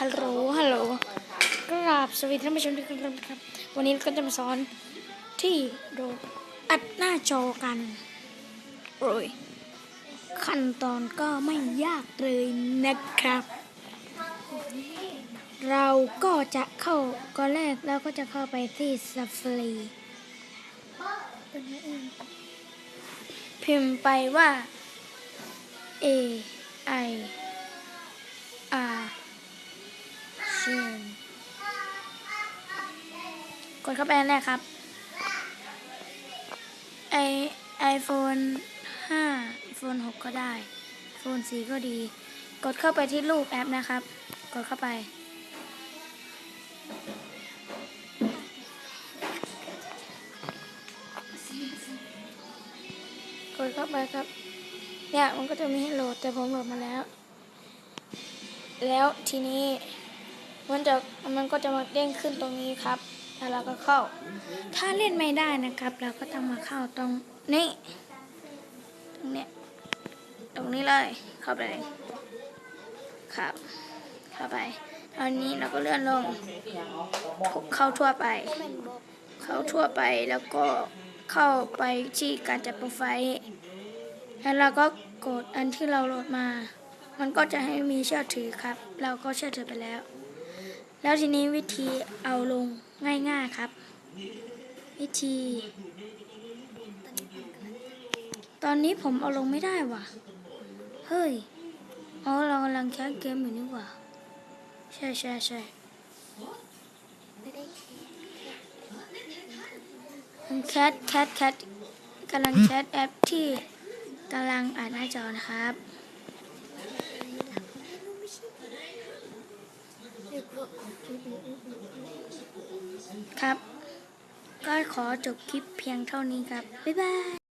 ฮัลโหล ฮัลโหล กราบสวัสดีท่านผู้ชมทุกท่านครับ วันนี้เราก็จะมาสอนที่โดดอัดหน้าจอกันโอ้ยขั้นตอนก็ไม่ยากเลยนะครับ เราก็จะเข้าก่อนแรกเราก็จะเข้าไปที่ Safari พิมพ์ไปว่า ดเข้าไปอันแรกครับไอไอโฟน5ไอโฟน6ก็ได้โฟน4ก็ดี กดเข้าไปที่รูปแอปนะครับ กดเข้าไป กดเข้าไปครับเนี่ยมันก็จะมีให้โหลดแต่ผมโหลดมาแล้ว แล้วทีนี้มันจะมันก็จะมาเด้งขึ้นตรงนี้ครับ แล้วเราก็เข้า ถ้าเล่นไม่ได้นะครับ เราก็ต้องมาเข้าตรงนี้ ตรงเนี้ย ตรงนี้เลย เข้าไปเลยครับ เข้าไปตอนนี้เราก็เลื่อนลง เข้าทั่วไป เข้าทั่วไปแล้วก็เข้าไปที่การจัดโปรไฟล์ แล้วเราก็กดอันที่เราโหลดมา มันก็จะให้มีเชื่อถือครับ เราก็เชื่อถือไปแล้ว แล้วทีนี้วิธีเอาลง ง่ายๆครับ วิธี ตอนนี้ผมเอาลงไม่ได้ว่ะ เฮ้ยอ๋อเรากำลังแคสเกมอยู่นี่ว่าใช่ใช่ใช่ผมแคทแคทแคทกำลังแคทแอปที่กำลังอ่านหน้าจอนะครับ ครับ ก็ขอจบคลิปเพียงเท่านี้ครับ บ๊ายบาย